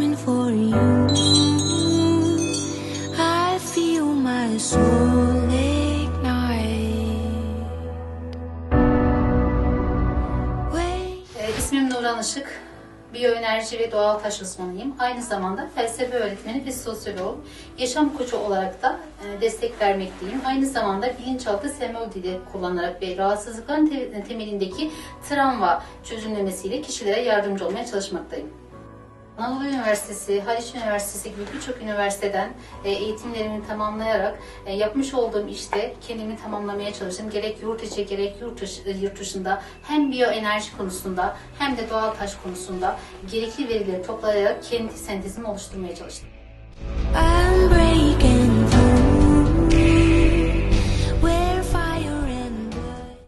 falling for you. I feel my soul ignite. Ee, İsmim Nurhan Işık. Biyoenerji ve doğal taş uzmanıyım. Aynı zamanda felsefe öğretmeni ve sosyoloğum. Yaşam koçu olarak da e, destek vermekteyim. Aynı zamanda bilinçaltı sembol dili kullanarak ve rahatsızlıkların te- temelindeki travma çözümlemesiyle kişilere yardımcı olmaya çalışmaktayım. Anadolu Üniversitesi, Haliç Üniversitesi gibi birçok üniversiteden e, eğitimlerimi tamamlayarak e, yapmış olduğum işte kendimi tamamlamaya çalıştım. Gerek yurt içi gerek e, yurt dışında hem biyoenerji konusunda hem de doğal taş konusunda gerekli verileri toplayarak kendi sentezimi oluşturmaya çalıştım. I'm